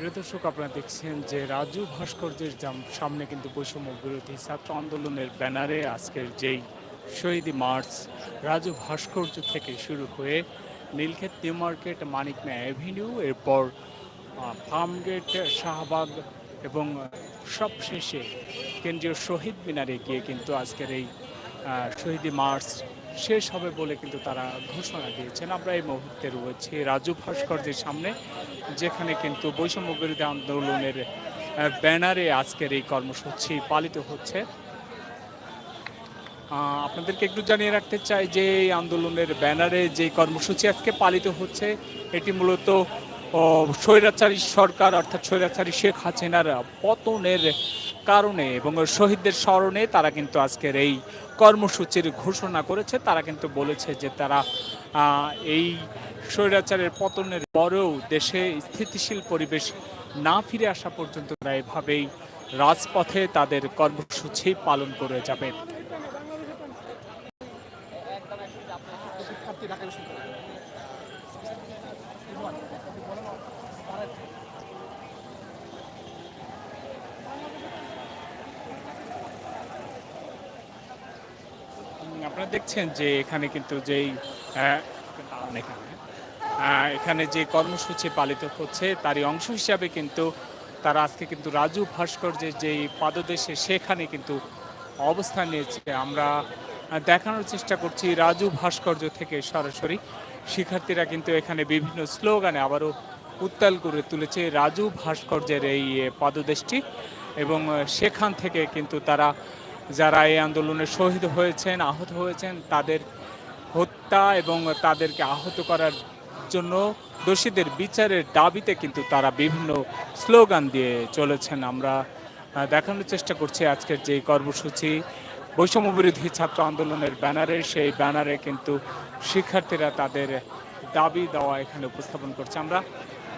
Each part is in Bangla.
প্রিয় দর্শক, আপনারা দেখছেন যে রাজু ভাস্কর্যের সামনে কিন্তু বৈষম্য বিরোধী ছাত্র আন্দোলনের ব্যানারে আজকের যেই শহীদি মার্চ, রাজু ভাস্কর্য থেকে শুরু হয়ে নীলক্ষেত নিউ মার্কেট মানিকমে অ্যাভিনিউ এরপর ফার্মগেট, শাহবাগ এবং সবশেষে কেন্দ্রীয় শহীদ মিনারে গিয়ে কিন্তু আজকের এই শহীদি মার্চ শেষ হবে বলে কিন্তু তারা ঘোষণা দিয়েছেন। আমরা এই মুহূর্তে রয়েছি রাজু ভাস্কর্যের সামনে, যেখানে কিন্তু বৈষম্য বিরোধী আন্দোলনের ব্যানারে আজকের এই কর্মসূচি পালিত হচ্ছে। আপনাদেরকে একটু জানিয়ে রাখতে চাই যে এই আন্দোলনের ব্যানারে যে কর্মসূচি আজকে পালিত হচ্ছে, এটি মূলত স্বৈরাচারী সরকার অর্থাৎ স্বৈরাচারী শেখ হাসিনার পতনের কারণে এবং শহীদদের স্মরণে তারা কিন্তু আজকের এই কর্মসূচির ঘোষণা করেছে। তারা কিন্তু বলেছে যে তারা এই স্বৈরাচারের পতনের পরেও দেশে স্থিতিশীল পরিবেশ না ফিরে আসা পর্যন্ত তারা এভাবেই রাজপথে তাদের কর্মসূচি পালন করে যাবেন আপনারা দেখছেন যে এখানে কিন্তু যেই এখানে যে কর্মসূচি পালিত হচ্ছে, তারই অংশ হিসাবে কিন্তু তারা আজকে কিন্তু রাজু ভাস্কর্যের যেই পাদদেশে, সেখানে কিন্তু অবস্থান নিয়েছে। আমরা দেখানোর চেষ্টা করছি রাজু ভাস্কর্য থেকে সরাসরি। শিক্ষার্থীরা কিন্তু এখানে বিভিন্ন স্লোগানে আবারও উত্তাল করে তুলেছে রাজু ভাস্কর্যের এই পাদদেশটি এবং সেখান থেকে কিন্তু তারা যারা এই আন্দোলনে শহীদ হয়েছেন, আহত হয়েছেন, তাদের হত্যা এবং তাদেরকে আহত করার জন্য দোষীদের বিচারের দাবিতে কিন্তু তারা বিভিন্ন স্লোগান দিয়ে চলেছেন। আমরা দেখানোর চেষ্টা করছি আজকের যে কর্মসূচি। বৈষম্য বিরোধী ছাত্র আন্দোলনের ব্যানারে, সেই ব্যানারে কিন্তু শিক্ষার্থীরা তাদের দাবি দেওয়া এখানে উপস্থাপন করছে। আমরা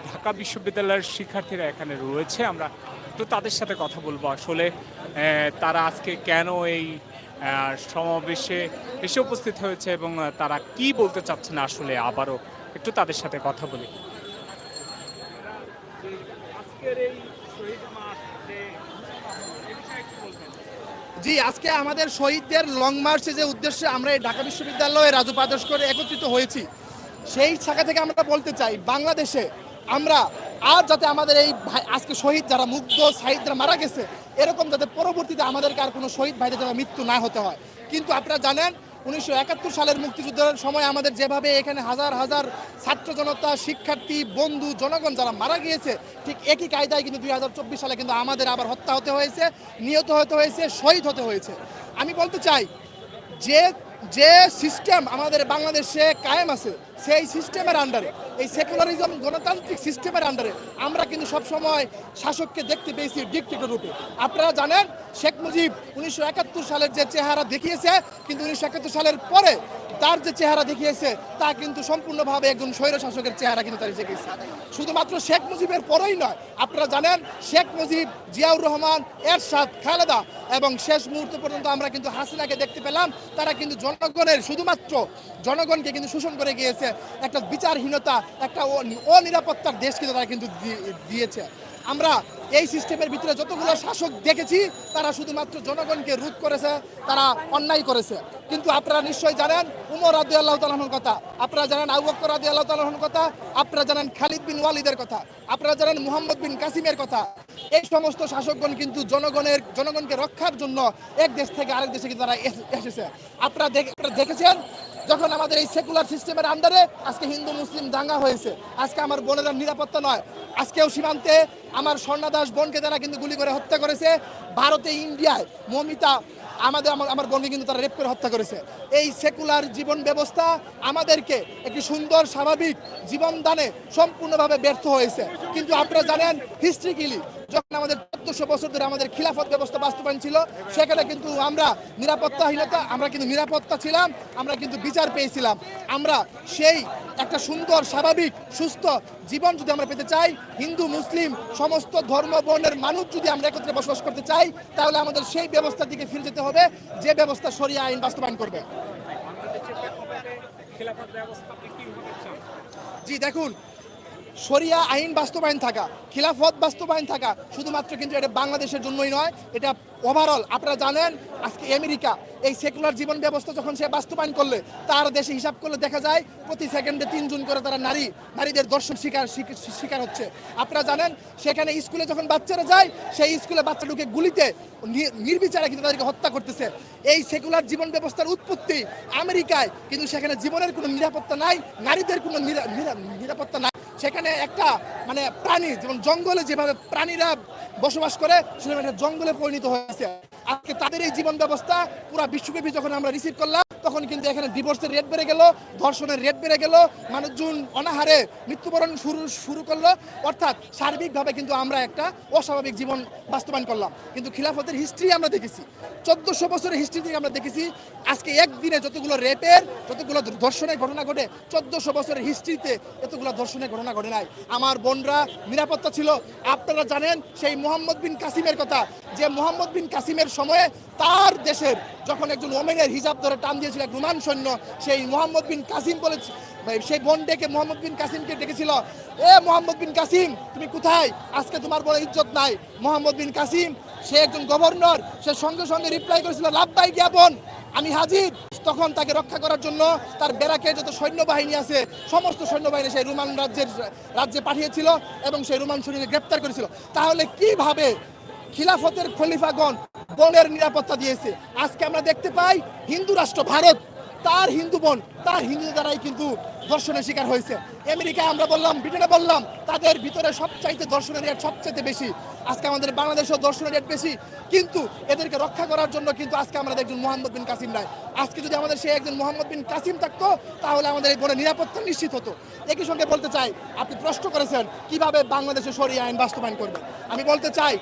ঢাকা বিশ্ববিদ্যালয়ের শিক্ষার্থীরা এখানে রয়েছে। আমরা একটু তাদের সাথে কথা বলব। আসলে তারা আজকে কেন এই সমাবেশে এসে উপস্থিত হয়েছে এবং তারা কি বলতে চাচ্ছেন আসলে? আবারও একটু তাদের সাথে কথা বলি। জি আজকে আমাদের শহীদদের লং মার্চে যে উদ্দেশ্যে আমরা এই ঢাকা বিশ্ববিদ্যালয়ে রাজু করে একত্রিত হয়েছি সেই শাখা থেকে আমরা বলতে চাই বাংলাদেশে আমরা আর যাতে আমাদের এই ভাই আজকে শহীদ যারা মুগ্ধ সাহিদ যারা মারা গেছে, এরকম যাতে পরবর্তীতে আমাদেরকে আর কোনো শহীদ ভাইদের যাতে মৃত্যু না হতে হয়। কিন্তু আপনারা জানেন, উনিশশো একাত্তর সালের মুক্তিযুদ্ধের সময় আমাদের যেভাবে এখানে হাজার হাজার ছাত্র জনতা, শিক্ষার্থী, বন্ধু, জনগণ যারা মারা গিয়েছে, ঠিক একই কায়দায় কিন্তু দুই চব্বিশ সালে কিন্তু আমাদের আবার হত্যা হতে হয়েছে, নিহত হতে হয়েছে, শহীদ হতে হয়েছে। আমি বলতে চাই, যে যে সিস্টেম আমাদের বাংলাদেশে কায়েম আছে, সেই সিস্টেমের আন্ডারে এই সেকুলারিজম গণতান্ত্রিক সিস্টেমের আন্ডারে আমরা কিন্তু সবসময় শাসককে দেখতে পেয়েছি ডিকটেটর রূপে। আপনারা জানেন শেখ মুজিব উনিশশো একাত্তর সালের যে চেহারা দেখিয়েছে, কিন্তু উনিশশো একাত্তর সালের পরে তার যে চেহারা দেখিয়েছে, তা কিন্তু সম্পূর্ণভাবে একজন স্বৈর শাসকের চেহারা কিন্তু তার দেখিয়েছে। শুধুমাত্র শেখ মুজিবের পরেই নয়, আপনারা জানেন, শেখ মুজিব, জিয়াউর রহমান, এরশাদ, খালেদা এবং শেষ মুহূর্ত পর্যন্ত আমরা কিন্তু হাসিনাকে দেখতে পেলাম। তারা কিন্তু জনগণের শুধুমাত্র জনগণকে কিন্তু শোষণ করে গিয়েছে। একটা বিচারহীনতা, একটা অনিরাপত্তার দেশ কিন্তু তারা কিন্তু দিয়েছে। আমরা এই সিস্টেমের ভিতরে যতগুলো শাসক দেখেছি, তারা শুধুমাত্র জনগণকে রোধ করেছে, তারা অন্যায় করেছে। কিন্তু আপনারা নিশ্চয়ই জানেন, উমর আদি আল্লাহ তালাহর কথা, আপনারা জানেন আবু আদি আল্লাহ তালাহর কথা, আপনারা জানেন খালিদ বিন ওয়ালিদের কথা, আপনারা জানেন মুহাম্মদ বিন কাসিমের কথা। এই সমস্ত শাসকগণ কিন্তু জনগণের, জনগণকে রক্ষার জন্য এক দেশ থেকে আরেক দেশে কিন্তু তারা এস- এসেছে। আপনারা দেখেছেন যখন আমাদের এই সেকুলার সিস্টেমের আন্ডারে আজকে হিন্দু, মুসলিম দাঙ্গা হয়েছে। আজকে আমার বোনেরা নিরাপত্তা নয়। আজকেও সীমান্তে আমার স্বর্ণা দাস বোনকে তারা কিন্তু গুলি করে হত্যা করেছে, ভারতে, ইন্ডিয়ায় মমিতা, আমাদের, আমার আমার বোনকে কিন্তু তারা রেপ করে হত্যা করেছে। এই সেকুলার জীবন ব্যবস্থা আমাদেরকে একটি সুন্দর, স্বাভাবিক জীবন দানে সম্পূর্ণভাবে ব্যর্থ হয়েছে। কিন্তু আপনারা জানেন হিস্ট্রিক্যালি যখন আমাদের চোদ্দশো বছর ধরে আমাদের খিলাফত ব্যবস্থা বাস্তবায়ন ছিল সেখানে কিন্তু আমরা নিরাপত্তাহীনতা আমরা কিন্তু নিরাপত্তা ছিলাম আমরা কিন্তু বিচার পেয়েছিলাম। আমরা সেই একটা সুন্দর স্বাভাবিক সুস্থ জীবন যদি আমরা পেতে চাই হিন্দু মুসলিম সমস্ত ধর্ম বর্ণের মানুষ যদি আমরা একত্রে বসবাস করতে চাই তাহলে আমাদের সেই ব্যবস্থার দিকে ফিরে যেতে হবে যে ব্যবস্থা সরিয়ে আইন বাস্তবায়ন করবে। জি দেখুন শরিয়া আইন বাস্তবায়ন থাকা, খিলাফত বাস্তবায়ন থাকা শুধুমাত্র কিন্তু এটা বাংলাদেশের জন্যই নয়, এটা ওভারঅল আপনারা জানেন, আজকে আমেরিকা এই সেকুলার জীবন ব্যবস্থা যখন সে বাস্তবায়ন করলে, তার দেশে হিসাব করলে দেখা যায় প্রতি সেকেন্ডে তিনজন করে তারা নারী, নারীদের দর্শন শিকার শিকার হচ্ছে। আপনারা জানেন, সেখানে স্কুলে যখন বাচ্চারা যায়, সেই স্কুলে বাচ্চা ঢুকে গুলিতে নির্বিচারে কিন্তু তাদেরকে হত্যা করতেছে। এই সেকুলার জীবন ব্যবস্থার উৎপত্তি আমেরিকায়, কিন্তু সেখানে জীবনের কোনো নিরাপত্তা নাই, নারীদের কোনো নিরা- নিরা- নিরাপত্তা নাই। সেখানে একটা মানে প্রাণী, যেমন জঙ্গলে যেভাবে প্রাণীরা বসবাস করে সেখানে একটা জঙ্গলে পরিণত হয়েছে। আজকে তাদের এই জীবন ব্যবস্থা পুরা বিশ্বব্যাপী যখন আমরা রিসিভ করলাম তখন কিন্তু এখানে ডিভোর্সের রেট বেড়ে গেল, ধর্ষণের রেট বেড়ে গেল, মানুষজন অনাহারে মৃত্যুবরণ শুরু শুরু করল। অর্থাৎ সার্বিকভাবে কিন্তু আমরা একটা অস্বাভাবিক জীবন বাস্তবায়ন করলাম। কিন্তু খিলাফতের হিস্ট্রি আমরা দেখেছি। চোদ্দশো বছরের হিস্ট্রি থেকে আমরা দেখেছি, আজকে একদিনে যতগুলো রেপের যতগুলো ধর্ষণের ঘটনা ঘটে, চোদ্দশো বছরের হিস্ট্রিতে এতগুলো ধর্ষণের ঘটনা ঘটে নাই। আমার বোনরা নিরাপত্তা ছিল। আপনারা জানেন সেই মোহাম্মদ বিন কাসিমের কথা। যে মোহাম্মদ বিন কাসিমের সময়ে তার দেশের যখন একজন ওমেনের হিজাব ধরে টান দিয়েছিল এক রোমান সৈন্য, সেই মোহাম্মদ বিন কাসিম বলে, সেই বোন ডেকে মোহাম্মদ বিন কাসিমকে ডেকেছিল, এ মোহাম্মদ বিন কাসিম, তুমি কোথায়? আজকে তোমার বড় ইজ্জত নাই। মোহাম্মদ বিন কাসিম, সে একজন গভর্নর, সে সঙ্গে সঙ্গে রিপ্লাই করেছিল, লাভবাই জ্ঞাপন, আমি হাজির। তখন তাকে রক্ষা করার জন্য তার বেড়াকে যত সৈন্যবাহিনী আছে, সমস্ত সৈন্যবাহিনী সেই রোমান রাজ্যের, রাজ্যে পাঠিয়েছিল এবং সেই রোমান সৈন্যকে গ্রেপ্তার করেছিল। তাহলে কীভাবে খিলাফতের খলিফাগণ বনের নিরাপত্তা দিয়েছে। আজকে আমরা দেখতে পাই হিন্দু রাষ্ট্র ভারত, তার হিন্দু বোন, তার হিন্দু দ্বারাই কিন্তু দর্শনের শিকার হয়েছে। আমেরিকায় আমরা বললাম, ব্রিটেনে বললাম, তাদের ভিতরে সবচাইতে দর্শনের রেট সবচাইতে বেশি। আজকে আমাদের বাংলাদেশেও দর্শনের রেট বেশি। কিন্তু এদেরকে রক্ষা করার জন্য কিন্তু আজকে আমাদের একজন মোহাম্মদ বিন কাসিম নাই আজকে যদি আমাদের সেই একজন মোহাম্মদ বিন কাসিম থাকতো, তাহলে আমাদের এই বনের নিরাপত্তা নিশ্চিত হতো। একই সঙ্গে বলতে চাই, আপনি প্রশ্ন করেছেন, কীভাবে বাংলাদেশে সরিয়ে আইন বাস্তবায়ন করবে? আমি বলতে চাই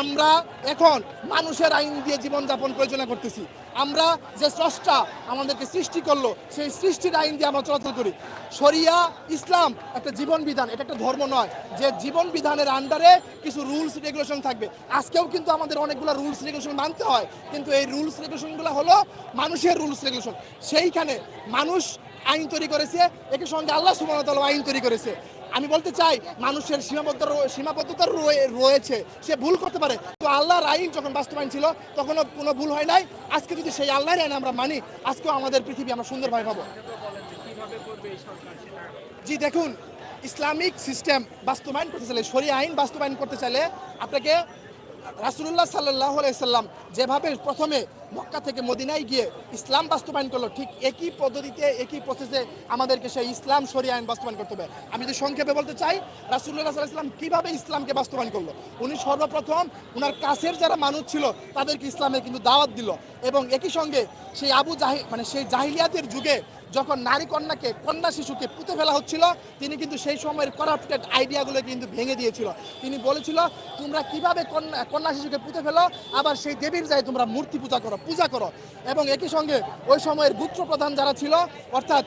আমরা এখন মানুষের আইন দিয়ে জীবনযাপন পরিচালনা করতেছি। আমরা যে স্রষ্টা আমাদেরকে সৃষ্টি করল, সেই সৃষ্টির আইন দিয়ে আমরা চলাচল করি। শরিয়া ইসলাম একটা জীবন বিধান, এটা একটা ধর্ম নয়। যে জীবন বিধানের আন্ডারে কিছু রুলস রেগুলেশন থাকবে। আজকেও কিন্তু আমাদের অনেকগুলো রুলস রেগুলেশন মানতে হয়, কিন্তু এই রুলস রেগুলেশনগুলো হলো মানুষের রুলস রেগুলেশন। সেইখানে মানুষ আইন তৈরি করেছে একই সঙ্গে আল্লাহ সুবাহ আইন তৈরি করেছে। আমি বলতে চাই, মানুষের সীমাবদ্ধ সীমাবদ্ধতা রয়ে- রয়েছে। সে ভুল করতে পারে। তো আল্লাহর আইন যখন বাস্তবায়ন ছিল, তখনও কোনো ভুল হয় নাই। আজকে যদি সেই আল্লাহর আইন আমরা মানি, আজকেও আমাদের পৃথিবী আমরা সুন্দরভাবে পাবো। জি, দেখুন, ইসলামিক সিস্টেম বাস্তবায়ন করতে চাইলে, শরীয় আইন বাস্তবায়ন করতে চাইলে আপনাকে রাসুলুল্লাহ সাল্লাহ সাল্লাম যেভাবে প্রথমে মক্কা থেকে মদিনায় গিয়ে ইসলাম বাস্তবায়ন করল, ঠিক একই পদ্ধতিতে, একই প্রসেসে আমাদেরকে সেই ইসলাম শরীয় আইন বাস্তবায়ন করতে হবে। আমি যদি সংক্ষেপে বলতে চাই রাসুল্লাহ সাল্লাহ সাল্লাম কীভাবে ইসলামকে বাস্তবায়ন করল? উনি সর্বপ্রথম ওনার কাছের যারা মানুষ ছিল, তাদেরকে ইসলামের কিন্তু দাওয়াত দিল এবং একই সঙ্গে সেই আবু জাহি মানে সেই জাহিলিয়াতের যুগে যখন নারী কন্যাকে, কন্যা শিশুকে পুঁতে ফেলা হচ্ছিল, তিনি কিন্তু সেই সময়ের করাপ্টেড আইডিয়াগুলো কিন্তু ভেঙে দিয়েছিল। তিনি বলেছিল, তোমরা কীভাবে কন্যা কন্যা শিশুকে পুঁতে ফেলো, আবার সেই দেবীর যায় তোমরা মূর্তি পূজা করো পূজা করো। এবং একই সঙ্গে ওই সময়ের গুত্র প্রধান যারা ছিল অর্থাৎ